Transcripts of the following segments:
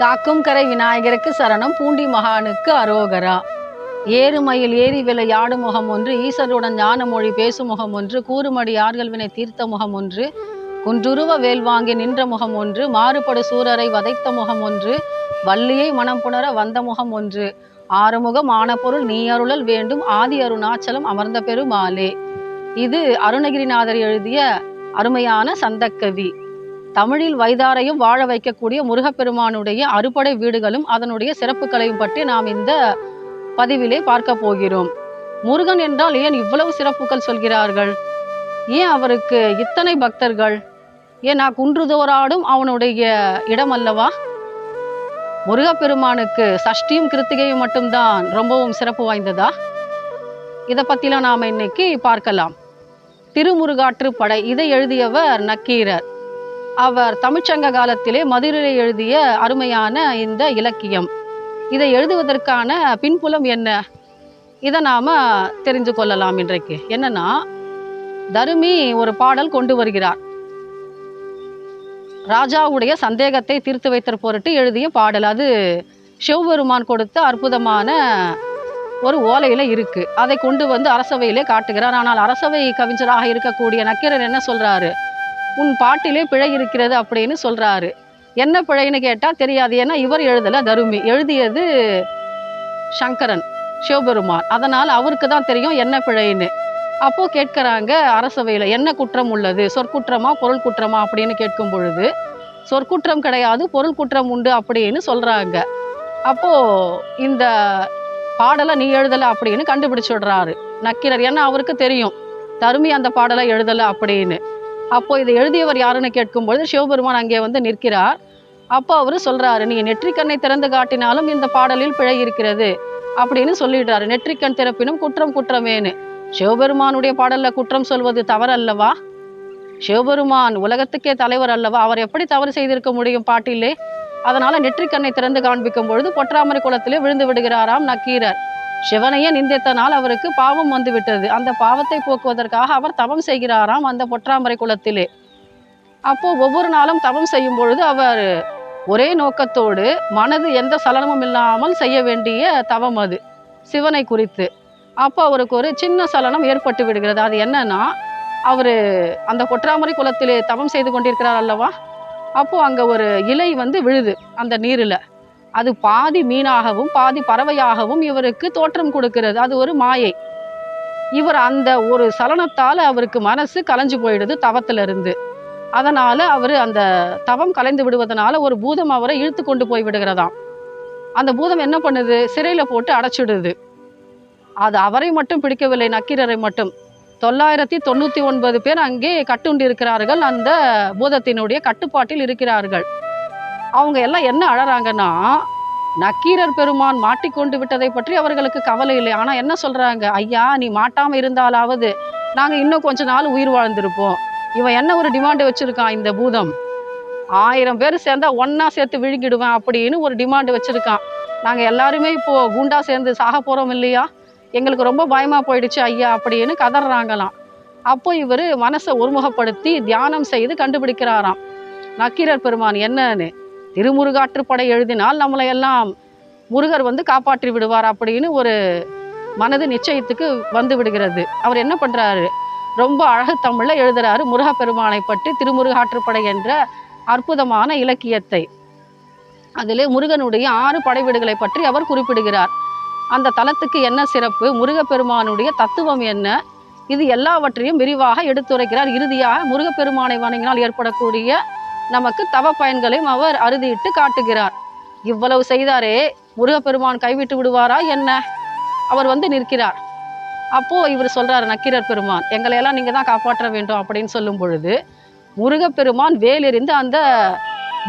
காக்கும் கரை விநாயகருக்கு சரணம் பூண்டி மகானுக்கு அரோகரா. ஏறுமயில் ஏறி விளையாடு முகம் ஒன்று ஈசருடன் ஞான மொழி பேசும் முகம் ஒன்று கூறுமடி ஆர்கள் வினை தீர்த்த முகம் ஒன்று குன்றுருவ வேல் வாங்கி நின்ற முகம் ஒன்று மாறுபடு சூரரை வதைத்த முகம் ஒன்று வள்ளியை மனம் புணர வந்த முகம் ஒன்று. ஆறுமுகம் ஆன பொருள் நீ அருளல் வேண்டும் ஆதி அருணாச்சலம் அமர்ந்த பெருமாலே இது அருணகிரிநாதர் எழுதிய அருமையான சந்தக்கவி. தமிழில் வைதாரையும் வாழ வைக்கக்கூடிய முருகப்பெருமானுடைய அறுபடை வீடுகளும் அதனுடைய சிறப்புகளையும் பற்றி நாம் இந்த பதிவிலே பார்க்க போகிறோம். முருகன் என்றால் ஏன் இவ்வளவு சிறப்புகள் சொல்கிறார்கள்? ஏன் அவருக்கு இத்தனை பக்தர்கள்? ஏன் நான் குன்றுதோறாடும் அவனுடைய இடம் அல்லவா முருகப்பெருமானுக்கு சஷ்டியும் கிருத்திகையும் மட்டும்தான் ரொம்பவும் சிறப்பு வாய்ந்ததா? இதை பற்றிலாம் நாம் இன்னைக்கு பார்க்கலாம். திருமுருகாற்று படை இதை எழுதியவர் நக்கீரர். அவர் தமிழ்ச்சங்க காலத்திலே மதுரையிலே எழுதிய அருமையான இந்த இலக்கியம். இதை எழுதுவதற்கான பின்புலம் என்ன? இதை நாம் தெரிந்து கொள்ளலாம் இன்றைக்கு. என்னன்னா தருமி ஒரு பாடல் கொண்டு வருகிறார். ராஜாவுடைய சந்தேகத்தை தீர்த்து வைத்த பொருட்டு எழுதிய பாடல். அது சிவபெருமான் கொடுத்த அற்புதமான ஒரு ஓலையில இருக்கு. அதை கொண்டு வந்து அரசவையிலே காட்டுகிறார். ஆனால் அரசவை கவிஞராக இருக்கக்கூடிய நக்கீரர் என்ன சொல்றாரு? உன் பாட்டிலே பிழை இருக்கிறது அப்படின்னு சொல்கிறாரு என்ன பிழைன்னு கேட்டால் தெரியாது. ஏன்னா இவர் எழுதல தருமி. எழுதியது சங்கரன் சிவபெருமான். அதனால் அவருக்கு தான் தெரியும் என்ன பிழைன்னு. அப்போது கேட்குறாங்க அரசவையில் என்ன குற்றம் உள்ளது? சொற்குற்றமா பொருள் குற்றமா? அப்படின்னு கேட்கும் பொழுது சொற்குற்றம் கிடையாது பொருள் குற்றம் உண்டு அப்படின்னு சொல்கிறாங்க அப்போது இந்த பாடலை நீ எழுதலை அப்படின்னு கண்டுபிடிச்சிடுறாரு. நக்கீரர் ஏன்னா அவருக்கு தெரியும். தருமி அந்த பாடலை எழுதலை அப்படின்னு. அப்போ இதை எழுதியவர் யாருன்னு கேட்கும்பொழுது சிவபெருமான் அங்கே வந்து நிற்கிறார். அப்போ அவர் சொல்றாரு நீ நெற்றிக்கண்ணை திறந்து காட்டினாலும் இந்த பாடலில் பிழை இருக்கிறது அப்படின்னு சொல்லிடுறாரு. நெற்றிக்கண் திறப்பினும் குற்றம் குற்றமேன்னு. சிவபெருமானுடைய பாடல்ல குற்றம் சொல்வது தவறல்லவா? சிவபெருமான் உலகத்துக்கே தலைவர் அல்லவா? அவர் எப்படி தவறு செய்திருக்க முடியும் பாட்டிலே? அதனால நெற்றிக்கண்ணை திறந்து காண்பிக்கும் பொழுது பொற்றாமரை குளத்திலே விழுந்து விடுகிறாராம் நக்கீரர். சிவனையே நிந்தித்தனால் அவருக்கு பாவம் வந்து விட்டது அந்த பாவத்தை போக்குவதற்காக அவர் தவம் செய்கிறாராம் அந்த பொற்றாமரை குளத்திலே. அப்போ ஒவ்வொரு நாளும் தவம் செய்யும் பொழுது அவர் ஒரே நோக்கத்தோடு மனது எந்த சலனமும் இல்லாமல் செய்ய வேண்டிய தவம் அது சிவனை குறித்து. அப்போ அவருக்கு ஒரு சின்ன சலனம் ஏற்பட்டு விடுகிறது. அது என்னன்னா அவர் அந்த கொற்றாமரை குளத்திலே தவம் செய்து கொண்டிருக்கிறார் அல்லவா? அப்போது அங்கே ஒரு இலை வந்து விழுது அந்த நீரில். அது பாதி மீனாகவும் பாதி பறவையாகவும் இவருக்கு தோற்றம் கொடுக்கிறது. அது ஒரு மாயை. இவர் அந்த ஒரு சலனத்தால் அவருக்கு மனசு கலைஞ்சு போயிடுது தவத்திலிருந்து. அதனால் அவர் அந்த தவம் கலைந்து விடுவதனால ஒரு பூதம் அவரை இழுத்து கொண்டு போய் விடுகிறதாம். அந்த பூதம் என்ன பண்ணுது? சிறையில் போட்டு அடைச்சிடுது. அது அவரை மட்டும் பிடிக்கவில்லை நக்கீரரை மட்டும். தொள்ளாயிரத்தி தொண்ணூற்றி ஒன்பது பேர் அங்கே கட்டுண்டு இருக்கிறார்கள் அந்த பூதத்தினுடைய கட்டுப்பாட்டில் இருக்கிறார்கள். அவங்க எல்லாம் என்ன அழறாங்கன்னா நக்கீரர் பெருமான் மாட்டிக்கொண்டு விட்டதை பற்றி அவர்களுக்கு கவலை இல்லை. ஆனால் என்ன சொல்கிறாங்க ஐயா நீ மாட்டாமல் இருந்தாலாவது நாங்கள் இன்னும் கொஞ்ச நாள் உயிர் வாழ்ந்திருப்போம். இவன் என்ன ஒரு டிமாண்டு வச்சுருக்கான் இந்த பூதம்? ஆயிரம் பேர் சேர்ந்தா ஒண்ணா சேர்த்து விழுங்கிடுவேன் அப்படின்னு ஒரு டிமாண்டு வச்சுருக்கான். நாங்கள் எல்லாருமே இப்போது குண்டா சேர்ந்து சாக போகிறோம் இல்லையா? எங்களுக்கு ரொம்ப பயமாக போயிடுச்சு ஐயா அப்படின்னு கதறாங்களாம். அப்போ இவர் மனசை ஒருமுகப்படுத்தி தியானம் செய்து கண்டுபிடிக்கிறாராம். நக்கீரர் பெருமான் என்னன்னு? திருமுருகாற்றுப்படை எழுதினால் நம்மளை எல்லாம் முருகர் வந்து காப்பாற்றி விடுவார் அப்படின்னு ஒரு மனது நிச்சயத்துக்கு வந்து விடுகிறது. அவர் என்ன பண்ணுறாரு ரொம்ப அழகு தமிழில் எழுதுறாரு முருகப்பெருமானை பற்றி திருமுருகாற்றுப்படை என்ற அற்புதமான இலக்கியத்தை. அதிலே முருகனுடைய ஆறு படைவீடுகளை பற்றி அவர் குறிப்பிடுகிறார். அந்த தலத்துக்கு என்ன சிறப்பு? முருகப்பெருமானுடைய தத்துவம் என்ன? இது எல்லாவற்றையும் விரிவாக எடுத்துரைக்கிறார். இறுதியாக முருகப்பெருமானை வணங்கினால் ஏற்படக்கூடிய நமக்கு தவ பயன்களையும் அவர் அறுதியிட்டு காட்டுகிறார். இவ்வளவு செய்தாரே முருகப்பெருமான் கைவிட்டு விடுவாரா என்ன? அவர் வந்து நிற்கிறார். அப்போ இவர் சொல்றாரு நக்கீரர் பெருமான் எங்களை எல்லாம் நீங்க தான் காப்பாற்ற வேண்டும் அப்படின்னு சொல்லும் பொழுது முருகப்பெருமான் வேலெறிந்து அந்த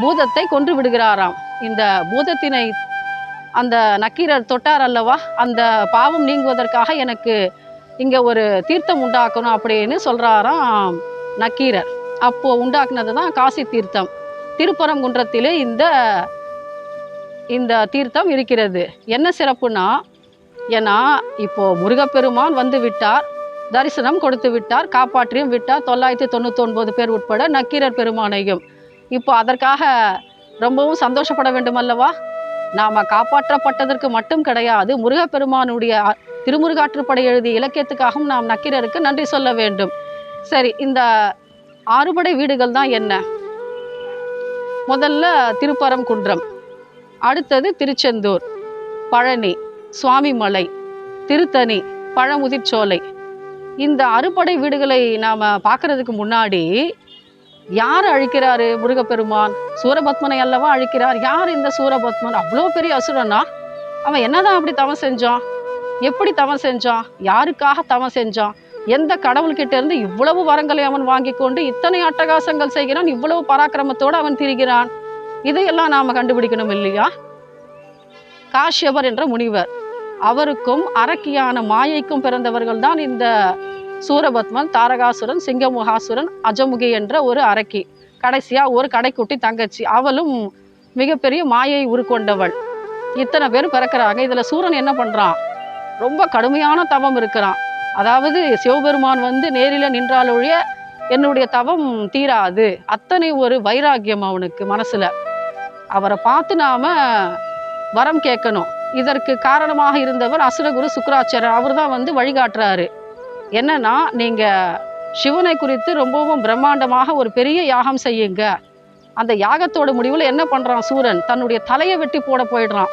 பூதத்தை கொன்று விடுகிறாராம். இந்த பூதத்தினை அந்த நக்கீரர் தொட்டார் அல்லவா? அந்த பாவம் நீங்குவதற்காக எனக்கு இங்க ஒரு தீர்த்தம் உண்டாக்கணும் அப்படின்னு சொல்றாராம் நக்கீரர். அப்போ உண்டாக்குனது தான் காசி தீர்த்தம். திருப்பரங்குன்றத்திலே இந்த இந்த தீர்த்தம் இருக்கிறது. என்ன சிறப்புனா ஏன்னா இப்போது முருகப்பெருமான் வந்து விட்டார் தரிசனம் கொடுத்து விட்டார் காப்பாற்றியும் விட்டார் தொள்ளாயிரத்தி தொண்ணூத்தொன்பது பேர் உட்பட நக்கீரர் பெருமானையும். இப்போ அதற்காக ரொம்பவும் சந்தோஷப்பட வேண்டும் அல்லவா காப்பாற்றப்பட்டதற்கு மட்டும் கிடையாது முருகப்பெருமானுடைய திருமுருகாற்றுப்படை எழுதிய இலக்கியத்துக்காகவும் நாம் நக்கீரருக்கு நன்றி சொல்ல வேண்டும். சரி இந்த ஆறுபடை வீடுகள் தான் என்ன? முதல்ல திருப்பரங்குன்றம் அடுத்தது திருச்செந்தூர் பழனி சுவாமிமலை திருத்தணி பழமுதிர்ச்சோலை இந்த அறுபடை வீடுகளை நாம் பார்க்கறதுக்கு முன்னாடி யார் அழிக்கிறாரு முருகப்பெருமான்? சூரபத்மனை அல்லவா அழிக்கிறார்? யார் இந்த சூரபத்மன்? அவ்வளோ பெரிய அசுரனா? அவன் என்னதான் அப்படி தவம் செஞ்சான்? எப்படி தவம் செஞ்சான்? யாருக்காக தவம் செஞ்சான்? எந்த கடவுள்கிட்ட இருந்து இவ்வளவு வரங்களை அவன் வாங்கி கொண்டு இத்தனை அட்டகாசங்கள் செய்கிறான் இவ்வளவு பராக்கிரமத்தோடு அவன் திரிகிறான்? இதையெல்லாம் நாம் கண்டுபிடிக்கணும் இல்லையா? காஷ்யவர் என்ற முனிவர் அவருக்கும் அரக்கியான மாயைக்கும் பிறந்தவர்கள் தான் இந்த சூரபத்மன் தாரகாசுரன் சிங்கமுகாசுரன் அஜமுகி என்ற ஒரு அரக்கி. கடைசியா ஒரு கடைக்குட்டி தங்கச்சி. அவளும் மிகப்பெரிய மாயை உருக்கொண்டவள். இத்தனை பேர் பிறக்கிறாங்க. இதுல சூரன் என்ன பண்றான்? ரொம்ப கடுமையான தவம் இருக்கிறான். அதாவது சிவபெருமான் வந்து நேரில நின்றாலொழிய என்னுடைய தவம் தீராது. அத்தனை ஒரு வைராக்கியம் அவனுக்கு மனசில். அவரை பார்த்து நாம் வரம் கேட்கணும். இதற்கு காரணமாக இருந்தவர் அசுரகுரு சுக்கராச்சாரர் அவர் தான் வந்து வழிகாட்டுறாரு. என்னன்னா நீங்கள் சிவனை குறித்து ரொம்பவும் பிரம்மாண்டமாக ஒரு பெரிய யாகம் செய்யுங்க. அந்த யாகத்தோட முடிவில் என்ன பண்ணுறான் சூரன்? தன்னுடைய தலையை வெட்டி போட போயிடுறான்.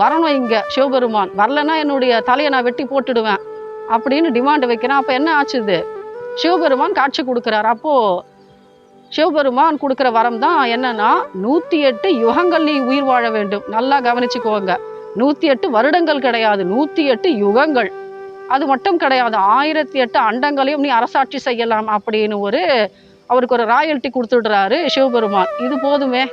வரணும் இங்கே சிவபெருமான். வரலன்னா என்னுடைய தலையை நான் வெட்டி போட்டுடுவேன். அப்படின்னு டிமாண்ட் வைக்கிறான். அப்போ என்ன ஆச்சுது? சிவபெருமான் காட்சி கொடுக்குறாரு. அப்போது சிவபெருமான் கொடுக்குற வரம் தான் என்னன்னா நூற்றி எட்டு யுகங்கள் நீ உயிர் வாழ வேண்டும். நல்லா கவனிச்சுக்குவோங்க நூற்றி எட்டு வருடங்கள் கிடையாது. நூற்றி எட்டு யுகங்கள். அது மட்டும் கிடையாது. ஆயிரத்தி எட்டு அண்டங்களையும் நீ அரசாட்சி செய்யலாம் அப்படின்னு ஒரு அவருக்கு ஒரு ராயல்ட்டி கொடுத்துடுறாரு சிவபெருமான். இது போதுமே.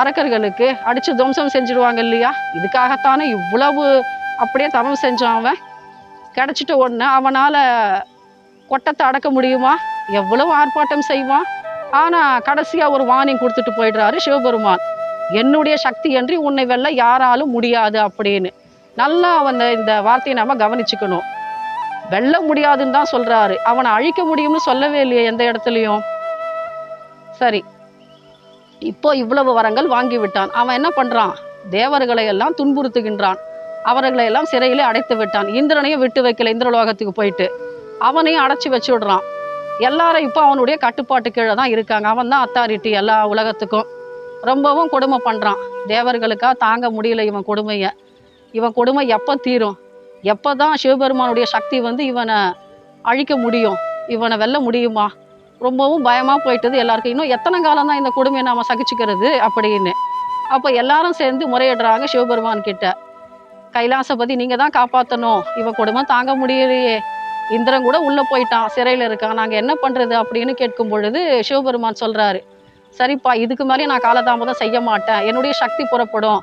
அரக்கர்களுக்கு அடித்து துவம்சம் செஞ்சுடுவாங்க இல்லையா? இதுக்காகத்தானே இவ்வளவு அப்படியே தவம் செஞ்சான் அவன். கிடச்சிட்ட உடனே அவனால் கொட்டத்தை அடக்க முடியுமா? எவ்வளவு ஆர்ப்பாட்டம் செய்வான்? ஆனால் கடைசியாக ஒரு வார்னிங் கொடுத்துட்டு போயிடுறாரு சிவபெருமான். என்னுடைய சக்தி என்று உன்னை வெல்ல யாராலும் முடியாது அப்படின்னு. நல்லா அவன் இந்த வார்த்தையை நம்ம கவனிச்சுக்கணும். வெல்ல முடியாதுன்னு தான் சொல்கிறாரு அவனை அழிக்க முடியும்னு சொல்லவே இல்லையே எந்த இடத்துலையும். சரி. இப்போ இவ்வளவு வரங்கள் வாங்கி விட்டான். அவன் என்ன பண்ணுறான் தேவர்களை எல்லாம் துன்புறுத்துகின்றான். அவர்களை எல்லாம் சிறையிலே அடைத்து விட்டான். இந்திரனையும் விட்டு வைக்கல. இந்திரலோகத்துக்கு போயிட்டு. அவனையும் அடைச்சி வச்சு விடுறான். எல்லாரும் இப்போ அவனுடைய கட்டுப்பாட்டு கீழே தான் இருக்காங்க. அவன் தான் அத்தாரிட்டி எல்லா உலகத்துக்கும். ரொம்பவும் கொடுமை பண்ணுறான் தேவர்களுக்காக தாங்க முடியல இவன் கொடுமையை. இவன் கொடுமை எப்போ தீரும்? எப்போ தான் சிவபெருமானுடைய சக்தி வந்து இவனை அழிக்க முடியும்? இவனை வெல்ல முடியுமா? ரொம்பவும் பயமாக போயிட்டது எல்லாருக்கும். இன்னும் எத்தனை காலம் தான் இந்த கொடுமையை நாம் சகிச்சுக்கிறது அப்படின்னு. அப்போ எல்லாரும் சேர்ந்து முறையிடுறாங்க சிவபெருமான் கிட்ட. கைலாசபதி நீங்கள் தான் காப்பாற்றணும் இவன் கொடுமை தாங்க முடியலையே. இந்திரன் கூட உள்ளே போயிட்டான் சிறையில் இருக்கான். நாங்கள் என்ன பண்ணுறது அப்படின்னு கேட்கும் பொழுது சிவபெருமான் சொல்கிறாரு சரிப்பா இதுக்கு மேலே நான் காலதாமதம் செய்ய மாட்டேன். என்னுடைய சக்தி புறப்படும்.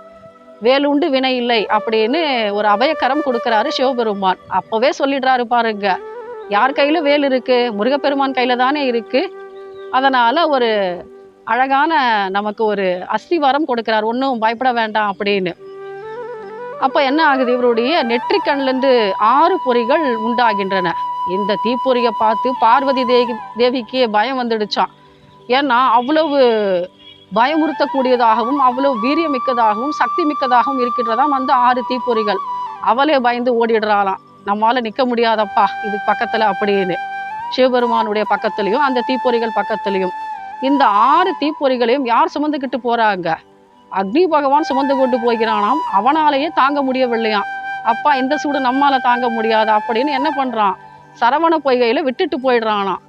வேலுண்டு வினை இல்லை அப்படின்னு ஒரு அபயக்கரம் கொடுக்குறாரு சிவபெருமான். அப்போவே சொல்லிடுறாரு பாருங்க யார் கையில் வேல் இருக்கு? முருகப்பெருமான் கையில் தானே இருக்கு? அதனால் ஒரு அழகான நமக்கு ஒரு அஸ்திவாரம் கொடுக்குறாரு. ஒன்றும் பயப்பட வேண்டாம் அப்படின்னு. அப்போ என்ன ஆகுது இவருடைய நெற்றிக்கண்லேருந்து ஆறு பொறிகள் உண்டாகின்றன. இந்த தீப்பொறியை பார்த்து பார்வதி தேவி தேவிக்கு பயம் வந்துடுச்சான் ஏன்னா அவ்வளவு பயமுறுத்தக்கூடியதாகவும் அவ்வளவு வீரியமிக்கதாகவும் சக்தி மிக்கதாகவும் இருக்கின்றதாம் அந்த ஆறு தீப்பொறிகள். அவளே பயந்து ஓடிடுறாளாம். நம்மளால் நிற்க முடியாதப்பா இது பக்கத்தில் அப்படின்னு. சிவபெருமானுடைய பக்கத்துலேயும் அந்த தீப்பொறிகள் பக்கத்துலேயும். இந்த ஆறு தீப்பொறிகளையும் யார் சுமந்துக்கிட்டு போகிறாங்க அக்னி பகவான் சுமந்து கொண்டு போகிறானாம். அவனாலேயே தாங்க முடியவில்லையாம். அப்பா இந்த சூடு நம்மால தாங்க முடியாது அப்படின்னு என்ன பண்ணுறான் சரவண பொய்கையில் விட்டுட்டு போயிடுறானாம்.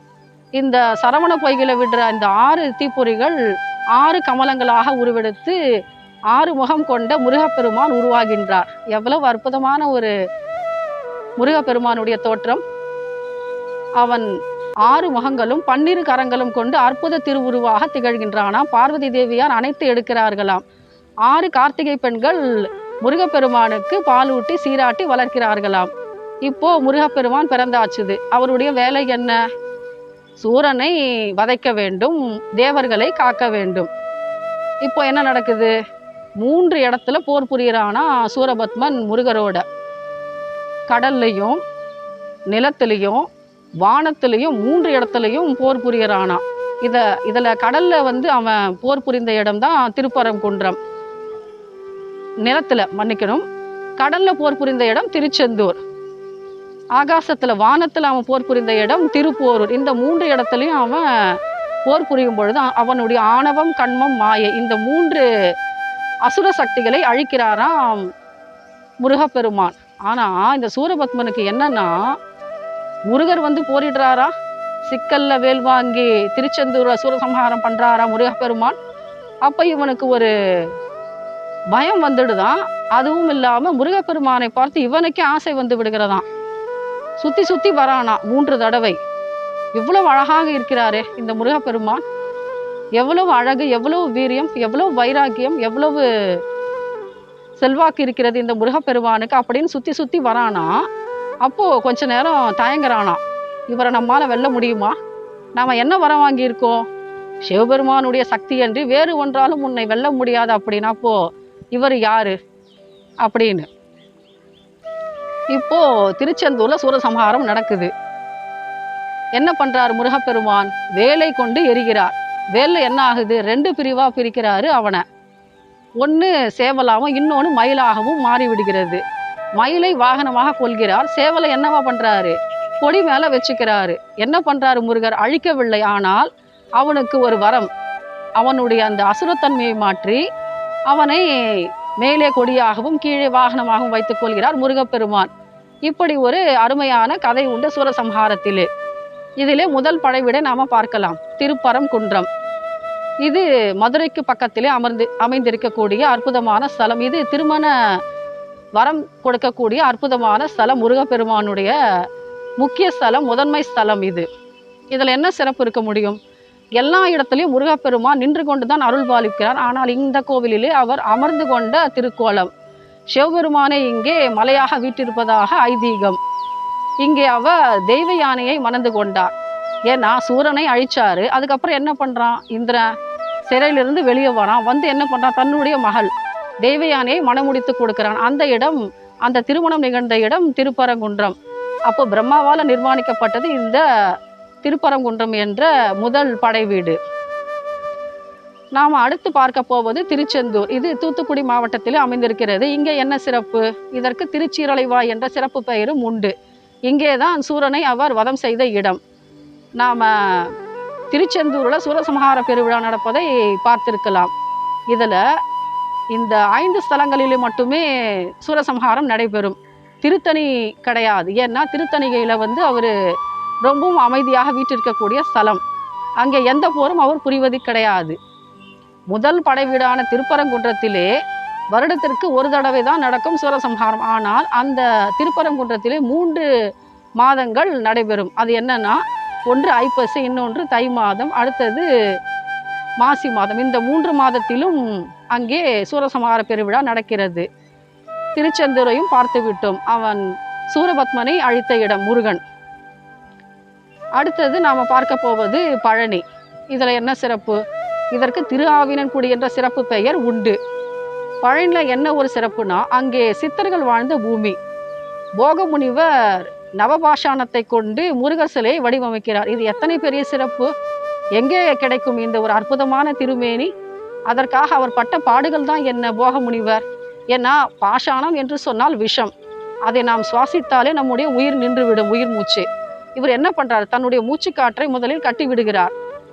இந்த சரவண பொய்கையில் விடுற இந்த ஆறு தீப்பொறிகள் ஆறு கமலங்களாக உருவெடுத்து ஆறு முகம் கொண்ட முருகப்பெருமான் உருவாகின்றார். எவ்வளவு அற்புதமான ஒரு முருகப்பெருமானுடைய தோற்றம். அவன் ஆறு முகங்களும் பன்னிரு கரங்களும் கொண்டு அற்புத திருவுருவாக திகழ்கின்றானாம். பார்வதி தேவியார் அனைத்து எடுக்கிறார்களாம். ஆறு கார்த்திகை பெண்கள் முருகப்பெருமானுக்கு பாலூட்டி சீராட்டி வளர்க்கிறார்களாம். இப்போ முருகப்பெருமான் பிறந்தாச்சுது. அவருடைய வேலை என்ன? சூரனை வதைக்க வேண்டும் தேவர்களை காக்க வேண்டும். இப்போ என்ன நடக்குது? மூன்று இடத்துல போர் புரியறானா சூரபத்மன் முருகரோட. கடல்லையும் நிலத்திலையும் வானத்திலையும் மூன்று இடத்துலையும் போர் புரியறானா. இத இதுல கடல்ல வந்து அவன் போர் புரிந்த இடம் தான் திருப்பரங்குன்றம். நிலத்துல மன்னிக்கணும். கடல்ல போர் புரிந்த இடம் திருச்செந்தூர். ஆகாசத்துல வானத்துல அவன் போர் புரிந்த இடம் திருப்போரூர். இந்த மூன்று இடத்துலையும் அவன் போர் புரியும் பொழுது அவனுடைய ஆணவம் கண்மம் மாயை இந்த மூன்று அசுர சக்திகளை அழிக்கிறாராம் முருகப்பெருமான். ஆனா இந்த சூரபத்மனுக்கு என்னன்னா முருகர் வந்து போரிடுறாரா? சிக்கல்ல வேல் வாங்கி திருச்செந்தூர் சூரசம்ஹாரம் பண்றாரா முருகப்பெருமான்? அப்ப இவனுக்கு ஒரு பயம் வந்துடுதான் அதுவும் இல்லாம முருகப்பெருமானை பார்த்து இவனுக்கே ஆசை வந்து விடுகிறதாம். சுத்தி சுத்தி வரானா மூன்று தடவை. எவ்வளவு அழகாக இருக்கிறாரே இந்த முருகப்பெருமான். எவ்வளவு அழகு எவ்வளவு வீரியம் எவ்வளவு வைராக்கியம் எவ்வளவு செல்வாக்கு இருக்கிறது இந்த முருகப்பெருமானுக்கு அப்படின்னு சுத்தி சுத்தி வரானா அப்போ கொஞ்ச நேரம் தயங்குறானா. இவரை நம்மால வெல்ல முடியுமா? நாம என்ன வர வாங்கியிருக்கோம்? சிவபெருமானுடைய சக்தி என்று வேறு ஒன்றாலும் உன்னை வெல்ல முடியாது அப்படின்னா அப்போ இவர் யாரு? அப்படின்னு. இப்போ திருச்செந்தூர்ல சூரசம்ஹாரம் நடக்குது. என்ன பண்றார் முருகப்பெருமான்? வேலை கொண்டு எரிகிறார். வேலை என்ன ஆகுது? ரெண்டு பிரிவா பிரிக்கிறாரு அவனை. ஒன்று சேவலாகவும் இன்னொன்று மயிலாகவும் மாறிவிடுகிறது. மயிலை வாகனமாக கொள்கிறார் சேவலை என்னவா பண்றாரு? கொடி மேல வச்சுக்கிறாரு. என்ன பண்றாரு முருகர்? அழிக்கவில்லை. ஆனால் அவனுக்கு ஒரு வரம். அவனுடைய அந்த அசுரத்தன்மையை மாற்றி அவனை மேலே கொடியாகவும் கீழே வாகனமாகவும் வைத்துக் கொள்கிறார் முருகப்பெருமான். இப்படி ஒரு அருமையான கதை உண்டு சூரசம்ஹாரத்திலே. இதிலே முதல் படைவிடை நாம பார்க்கலாம். திருப்பரம் குன்றம். இது மதுரைக்கு பக்கத்திலே அமர்ந்து அமைந்திருக்கக்கூடிய அற்புதமான ஸ்தலம். இது திருமண வரம் கொடுக்கக்கூடிய அற்புதமான ஸ்தலம் முருகப்பெருமானுடைய முக்கிய ஸ்தலம் முதன்மை ஸ்தலம் இது. இதில் என்ன சிறப்பு இருக்க முடியும்? எல்லா இடத்துலையும் முருகப்பெருமான் நின்று கொண்டு தான் அருள் பாலிக்கிறார். ஆனால் இந்த கோவிலிலே அவர் அமர்ந்து கொண்ட திருக்கோலம். சிவபெருமானை இங்கே மலையாக வீட்டிருப்பதாக ஐதீகம். இங்கே அவர் தெய்வ யானையை மணந்து கொண்டார். ஏன்னா சூரனை அழிச்சாரு. அதுக்கப்புறம் என்ன பண்ணுறான் இந்திரன் சிறையிலிருந்து வெளியே வரான். வந்து என்ன பண்ணுறான் தன்னுடைய மகள். தெய்வ மனமுடித்து மணமுடித்து கொடுக்கிறான். அந்த இடம் அந்த திருமணம் நிகழ்ந்த இடம் திருப்பரங்குன்றம். அப்போ பிரம்மாவால் நிர்மாணிக்கப்பட்டது இந்த திருப்பரங்குன்றம் என்ற முதல் படை வீடு. நாம் அடுத்து பார்க்க போவது திருச்செந்தூர். இது தூத்துக்குடி மாவட்டத்தில் அமைந்திருக்கிறது. இங்கே என்ன சிறப்பு? இதற்கு திருச்சீரலைவாய் என்ற சிறப்பு பெயரும் உண்டு. இங்கே தான் சூரனை அவர் வதம் செய்த இடம். நாம் திருச்செந்தூரில் சூரசம்ஹார பெருவிழா நடப்பதை பார்த்திருக்கலாம். இதில் இந்த ஐந்து ஸ்தலங்களிலே மட்டுமே சூரசம்ஹாரம் நடைபெறும். திருத்தணி கிடையாது. ஏன்னா திருத்தணிகையில் வந்து அவர் ரொம்பவும் அமைதியாக வீட்டிருக்கக்கூடிய ஸ்தலம். அங்கே எந்த போரும் அவர் புரிவது கிடையாது. முதல் படைவீடான திருப்பரங்குன்றத்திலே வருடத்திற்கு ஒரு தடவை தான் நடக்கும் சூரசம்ஹாரம். ஆனால் அந்த திருப்பரங்குன்றத்திலே மூன்று மாதங்கள் நடைபெறும். அது என்னன்னா ஒன்று ஐப்பசி இன்னொன்று தை மாதம் அடுத்தது மாசி மாதம். இந்த மூன்று மாதத்திலும் அங்கே சூரசம்ஹார பெருவிழா நடக்கிறது. திருச்செந்தூரையும் பார்த்து விட்டோம் அவன் சூரபத்மனை அழித்த இடம் முருகன். அடுத்தது நாம் பார்க்க போவது பழனி. இதில் என்ன சிறப்பு? இதற்கு திரு ஆவினன்குடி என்ற சிறப்பு பெயர் உண்டு. பழனியில் என்ன ஒரு சிறப்புனா அங்கே சித்தர்கள் வாழ்ந்த பூமி. போகமுனிவர் நவபாஷாணத்தை கொண்டு முருகர் சிலையை வடிவமைக்கிறார். இது எத்தனை பெரிய சிறப்பு? எங்கே கிடைக்கும் இந்த ஒரு அற்புதமான திருமேனி? அதற்காக அவர் பட்ட பாடுகள் தான் என்ன போகமுனிவர் ஏன்னா பாஷாணம் என்று சொன்னால் விஷம். அதை நாம் சுவாசித்தாலே நம்முடைய உயிர் நின்றுவிடும் உயிர் மூச்சு. இவர் என்ன பண்ணுறாரு தன்னுடைய மூச்சு காற்றை முதலில் கட்டி விடுகிறார்.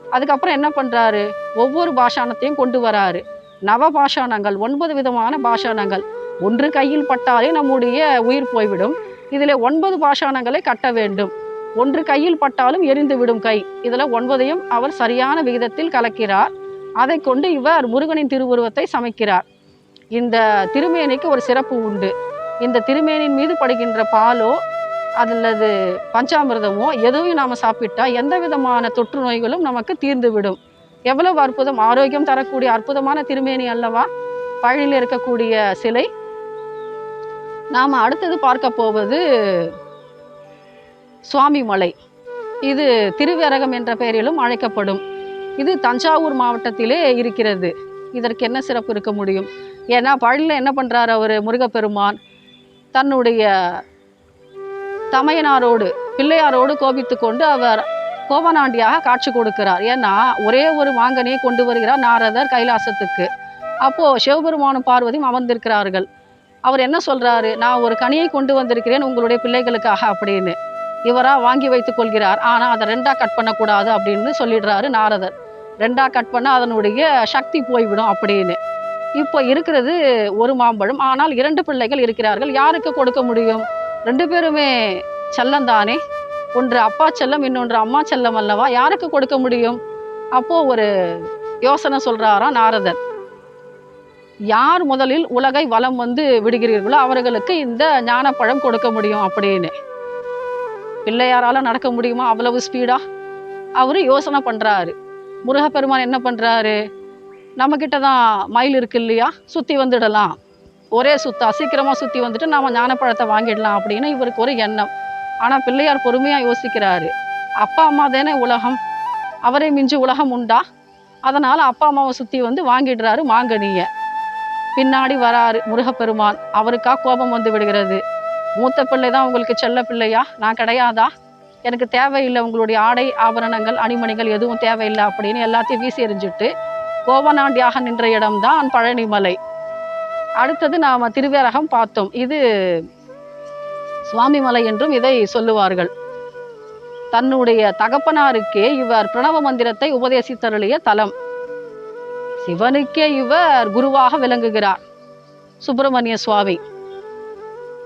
அதுக்கப்புறம் என்ன பண்ணுறாரு ஒவ்வொரு பாஷாணத்தையும் கொண்டு வராரு. நவ பாஷாணங்கள் ஒன்பது விதமான பாஷாணங்கள். ஒன்று கையில் பட்டாலே நம்முடைய உயிர் போய்விடும். இதில் ஒன்பது பாஷாணங்களை கட்ட வேண்டும். ஒன்று கையில் பட்டாலும் எரிந்து விடும் கை. இதில் ஒன்பதையும் அவர் சரியான விகிதத்தில் கலக்கிறார். அதை கொண்டு இவர் முருகனின் திருவுருவத்தை சமைக்கிறார். இந்த திருமேனிக்கு ஒரு சிறப்பு உண்டு. இந்த திருமேனின் மீது படுகின்ற பாலோ அல்லது பஞ்சாமிர்தமோ எதுவும் நாம் சாப்பிட்டா எந்த விதமான தொற்று நோய்களும் நமக்கு தீர்ந்துவிடும் எவ்வளவு அற்புதம். ஆரோக்கியம் தரக்கூடிய அற்புதமான திருமேனி அல்லவா? பழனியில் இருக்கக்கூடிய சிலை. நாம் அடுத்தது பார்க்க போவது சுவாமி மலை இது திருவரகம் என்ற பெயரிலும் அழைக்கப்படும். இது தஞ்சாவூர் மாவட்டத்திலே இருக்கிறது. இதற்கு என்ன சிறப்பு இருக்க முடியும்? ஏன்னா பழனியில் என்ன பண்ணுறாரு அவர் முருகப்பெருமான்? தன்னுடைய தமையனாரோடு பிள்ளையாரோடு கோபித்து கொண்டு அவர் கோவனாண்டியாக காட்சி கொடுக்கிறார். ஏன்னா ஒரே ஒரு மாங்கனியை கொண்டு வருகிறார் நாரதர் கைலாசத்துக்கு. அப்போது சிவபெருமானும் பார்வதியும் அமர்ந்திருக்கிறார்கள். அவர் என்ன சொல்கிறாரு நான் ஒரு கனியை கொண்டு வந்திருக்கிறேன் உங்களுடைய பிள்ளைகளுக்காக அப்படின்னு. இவரா வாங்கி வைத்துக் கொள்கிறார். ஆனால் அதை ரெண்டாக கட் பண்ணக்கூடாது அப்படின்னு சொல்லிடுறாரு நாரதர். ரெண்டாக கட் பண்ண அதனுடைய சக்தி போய்விடும் அப்படின்னு. இப்போ இருக்கிறது ஒரு மாம்பழம். ஆனால் இரண்டு பிள்ளைகள் இருக்கிறார்கள். யாருக்கு கொடுக்க முடியும்? ரெண்டு பேருமே செல்லம் தானே? ஒன்று அப்பா செல்லம் இன்னொன்று அம்மா செல்லம் அல்லவா? யாருக்கு கொடுக்க முடியும்? அப்போ ஒரு யோசனை சொல்றாராம் நாரதர். யார் முதலில் உலகை வலம் வந்து விடுகிறீர்களோ அவர்களுக்கு இந்த ஞானப்பழம் கொடுக்க முடியும் அப்படின்னு. பிள்ளையாரால நடக்க முடியுமா? அவ்வளவு ஸ்பீடா அவரு யோசனை பண்றாரு. முருகப்பெருமான் என்ன பண்றாரு? நம்ம தான் மயில் இருக்கு இல்லையா? சுத்தி வந்துடலாம். ஒரே சுத்தா சீக்கிரமா சுத்தி வந்துட்டு நாம ஞானப்பழத்தை வாங்கிடலாம் அப்படின்னு இவருக்கு ஒரு எண்ணம். ஆனா பிள்ளையார் பொறுமையா யோசிக்கிறாரு. அப்பா அம்மா தானே உலகம்? அவரை மிஞ்சு உலகம் உண்டா? அதனால அப்பா அம்மாவை சுத்தி வந்து வாங்கிடுறாரு மாங்கனிய. பின்னாடி வராரு முருகப்பெருமான். அவருக்கா கோபம் வந்து விடுகிறது. மூத்த பிள்ளை தான் உங்களுக்கு செல்ல பிள்ளையா? நான் கிடையாதா? எனக்கு தேவையில்லை உங்களுடைய ஆடை ஆபரணங்கள் அணிமணிகள் எதுவும் தேவையில்லை அப்படின்னு எல்லாத்தையும் வீசி எறிஞ்சிட்டு கோவனாண்டியாக நின்ற இடம்தான் பழனிமலை. அடுத்தது நாம் திருவேரகம் பார்த்தோம். இது சுவாமிமலை என்றும் இதை சொல்லுவார்கள். தன்னுடைய தகப்பனாருக்கே இவர் பிரணவ மந்திரத்தை உபதேசித்தருளிய தலம். சிவனுக்கே இவர் குருவாக விளங்குகிறார். சுப்பிரமணிய சுவாமி.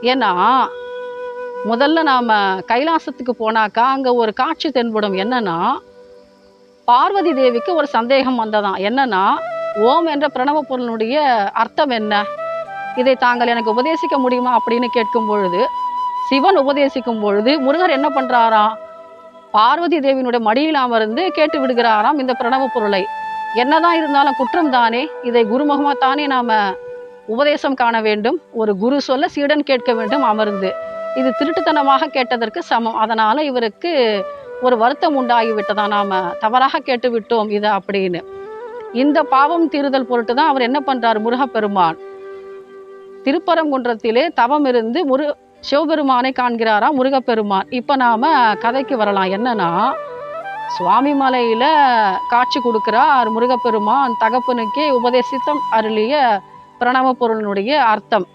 ஏன்னா முதல்ல நாம் கைலாசத்துக்கு போனாக்கா அங்கே ஒரு காட்சி தென்படும். என்னன்னா பார்வதி தேவிக்கு ஒரு சந்தேகம் வந்ததான் என்னன்னா ஓம் என்ற பிரணவ பொருளுடைய அர்த்தம் என்ன? இதை தாங்கள் எனக்கு உபதேசிக்க முடியுமா? அப்படின்னு கேட்கும் பொழுது சிவன் உபதேசிக்கும் பொழுது முருகர் என்ன பண்ணுறாராம் பார்வதி தேவியினுடைய மடியில் அமர்ந்து கேட்டு விடுகிறாராம் இந்த பிரணவ பொருளை. என்னதான் இருந்தாலும் குற்றம் தானே? இதை குருமுகமாக தானே நாம் உபதேசம் காண வேண்டும். ஒரு குரு சொல்ல சீடன் கேட்க வேண்டும் அமர்ந்து. இது திருட்டுத்தனமாக கேட்டதற்கு சமம். அதனால் இவருக்கு ஒரு வருத்தம் உண்டாகிவிட்டதா? நாம் தவறாக கேட்டு விட்டோம் இதை அப்படின்னு. இந்த பாவம் தீருதல் பொருட்டு தான் அவர் என்ன பண்ணுறார் முருகப்பெருமான். திருப்பரங்குன்றத்திலே தவம் இருந்து முரு சிவபெருமானை காண்கிறாரா முருகப்பெருமான். இப்போ நாம் கதைக்கு வரலாம். என்னன்னா சுவாமி மலையில் காட்சி கொடுக்கிறார் முருகப்பெருமான் தகப்பனுக்கே உபதேசித்தம் அருளிய பிரணவ பொருளினுடைய அர்த்தம்.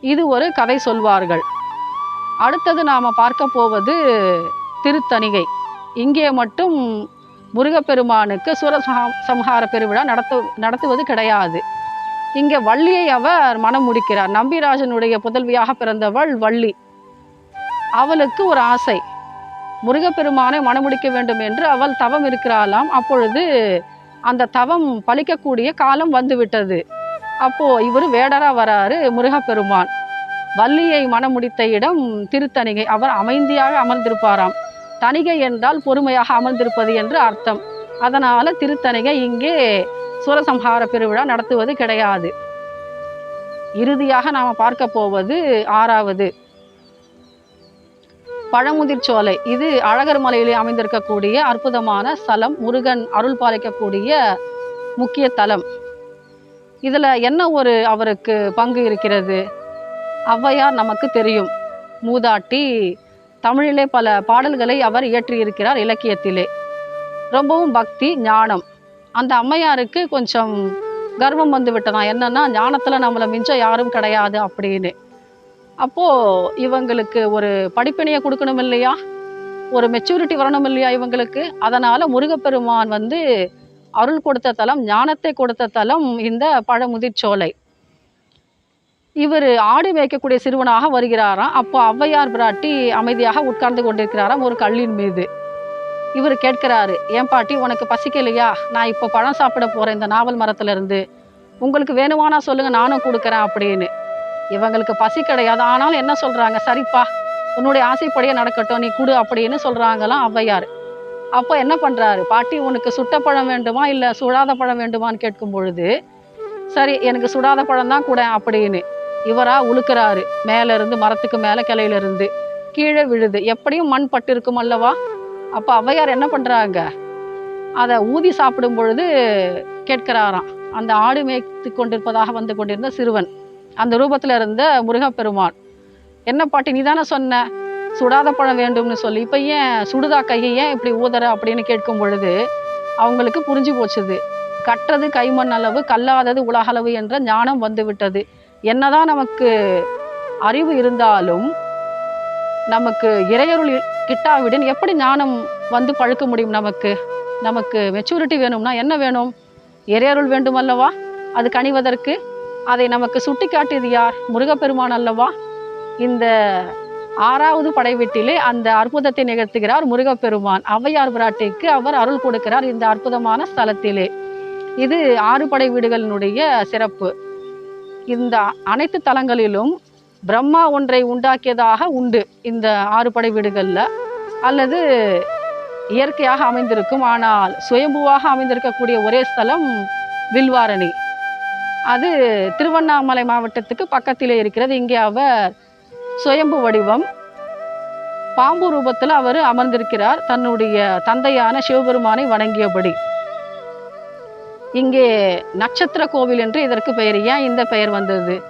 இது ஒரு கதை சொல்வார்கள். அடுத்தது நாம் பார்க்க போவது திருத்தணிகை. இங்கே மட்டும் முருகப்பெருமானுக்கு சூரசம் சம்ஹார பெருவிழா நடத்து நடத்துவது கிடையாது. இங்கே வள்ளியை அவர் மனம் முடிக்கிறார். நம்பிராஜனுடைய புதல்வியாக பிறந்தவள் வள்ளி. அவளுக்கு ஒரு ஆசை. முருகப்பெருமானை மணமுடிக்க வேண்டும் என்று அவள் தவம் இருக்கிறாளாம். அப்பொழுது அந்த தவம் பலிக்கக்கூடிய காலம் வந்துவிட்டது. அப்போ இவர் வேடரா வராரு முருகப்பெருமான். வள்ளியை மனமுடித்த இடம் திருத்தணிகை. அவர் அமைதியாக அமர்ந்திருப்பாராம். தணிகை என்றால் பொறுமையாக அமர்ந்திருப்பது என்று அர்த்தம். அதனால திருத்தணிகை இங்கே சூரசம்ஹார பெருவிழா நடத்துவது கிடையாது. இறுதியாக நாம் பார்க்க போவது ஆறாவது. பழமுதிர்ச்சோலை இது அழகர் மலையிலே அமைந்திருக்கக்கூடிய அற்புதமான ஸ்தலம். முருகன் அருள் பாலிக்கக்கூடிய முக்கிய தலம். இதில் என்ன ஒரு அவருக்கு பங்கு இருக்கிறது? ஔவையார் நமக்கு தெரியும். மூதாட்டி தமிழிலே பல பாடல்களை அவர் இயற்றியிருக்கிறார் இலக்கியத்திலே. ரொம்பவும் பக்தி ஞானம். அந்த அம்மையாருக்கு கொஞ்சம் கர்வம் வந்து விட்டதான் என்னென்னா ஞானத்தில் நம்மளை மிஞ்ச யாரும் கிடையாது அப்படின்னு. அப்போது இவங்களுக்கு ஒரு படிப்பினையை கொடுக்கணும் இல்லையா? ஒரு மெச்சூரிட்டி வரணும் இல்லையா இவங்களுக்கு? அதனால் முருகப்பெருமான் வந்து அருள் கொடுத்த தலம் ஞானத்தை கொடுத்த தலம் இந்த பழமுதிர்ச்சோலை. இவர் ஆடு மேய்க்கக்கூடிய சிறுவனாக வருகிறாராம். அப்போ ஔவையார் பிராட்டி அமைதியாக உட்கார்ந்து கொண்டிருக்கிறாராம் ஒரு கல்லின் மீது. இவர் கேட்கிறாரு ஏன் பாட்டி உனக்கு பசிக்கலையா? நான் இப்போ பழம் சாப்பிட போகிறேன் இந்த நாவல் மரத்துலேருந்து. உங்களுக்கு வேணுமானா சொல்லுங்கள் நானும் கொடுக்குறேன் அப்படின்னு. இவங்களுக்கு பசி கிடையாது. ஆனாலும் என்ன சொல்கிறாங்க சரிப்பா உன்னுடைய ஆசைப்படியே நடக்கட்டும் நீ கொடு அப்படின்னு சொல்கிறாங்களாம் ஔவையார். அப்போ என்ன பண்ணுறாரு பாட்டி உனக்கு சுட்ட பழம் வேண்டுமா இல்லை சுடாத பழம் வேண்டுமான்னு கேட்கும் பொழுது சரி எனக்கு சுடாத பழம் தான் கூட அப்படின்னு இவராக உழுக்கிறாரு மேலேருந்து மரத்துக்கு மேலே கிளையிலேருந்து கீழே விழுது. எப்படியும் மண் பட்டு இருக்கும் அல்லவா? அப்போ ஔவையார் என்ன பண்ணுறாங்க அதை ஊதி சாப்பிடும் பொழுது கேட்கிறாராம். அந்த ஆடு மேய்த்து கொண்டிருப்பதாக வந்து கொண்டிருந்த சிறுவன். அந்த ரூபத்தில் இருந்த முருகப்பெருமான் என்ன பாட்டி நீ தானே சொன்ன? சுடாத பழம் வேண்டும்னு சொல்லி இப்போ ஏன் சுடுதா கையை ஏன் இப்படி ஊதற அப்படின்னு கேட்கும் பொழுது அவங்களுக்கு புரிஞ்சு போச்சுது. கற்றது கைமண் அளவு கல்லாதது உலகளவு என்ற ஞானம் வந்து விட்டது என்னதான் நமக்கு அறிவு இருந்தாலும் நமக்கு இறையருள் கிட்டாவிடன் எப்படி ஞானம் வந்து பழுக்க முடியும் நமக்கு? நமக்கு மெச்சூரிட்டி வேணும்னா என்ன வேணும்? இறையருள் வேண்டும் அல்லவா அது கனிவதற்கு அதை நமக்கு சுட்டி காட்டியது யார்? முருகப்பெருமான் அல்லவா? இந்த ஆறாவது படைவீட்டிலே அந்த அற்புதத்தை நிகழ்த்துகிறார் முருகப்பெருமான். ஔவையார் பிராட்டிக்கு அவர் அருள் கொடுக்கிறார் இந்த அற்புதமான ஸ்தலத்திலே. இது ஆறு படை வீடுகளினுடைய சிறப்பு. இந்த அனைத்து தலங்களிலும் பிரம்மா ஒன்றை உண்டாக்கியதாக உண்டு இந்த ஆறு படை வீடுகளில். அல்லது இயற்கையாக அமைந்திருக்கும் ஆனால் சுயம்புவாக அமைந்திருக்கக்கூடிய ஒரே ஸ்தலம் வில்வாரணி. அது திருவண்ணாமலை மாவட்டத்துக்கு பக்கத்திலே இருக்கிறது. இங்கே அவர் சுயம்பு வடிவம். பாம்பு ரூபத்தில் அவர் அமர்ந்திருக்கிறார். தன்னுடைய தந்தையான சிவபெருமானை வணங்கியபடி. இங்கே நட்சத்திர கோவில் என்று இதற்கு பெயர். ஏன் இந்த பெயர் வந்தது?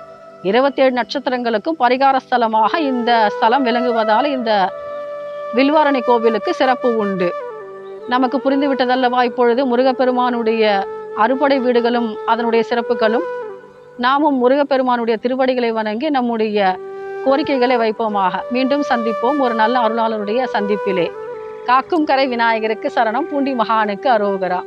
இருபத்தேழு நட்சத்திரங்களுக்கும் பரிகார ஸ்தலமாக இந்த ஸ்தலம் விளங்குவதால் இந்த வில்வாரணி கோவிலுக்கு சிறப்பு உண்டு. நமக்கு புரிந்து விட்டதல்லவா? இப்பொழுது முருகப்பெருமானுடைய அறுபடை வீடுகளும் அதனுடைய சிறப்புகளும். நாமும் முருகப்பெருமானுடைய திருவடிகளை வணங்கி நம்முடைய கோரிக்கைகளை வைப்போமாக. மீண்டும் சந்திப்போம். ஒரு நல்ல அருளாளருடைய சந்திப்பிலே. காக்கும் கரை விநாயகருக்கு சரணம். பூண்டி மகானுக்கு அரோகரா.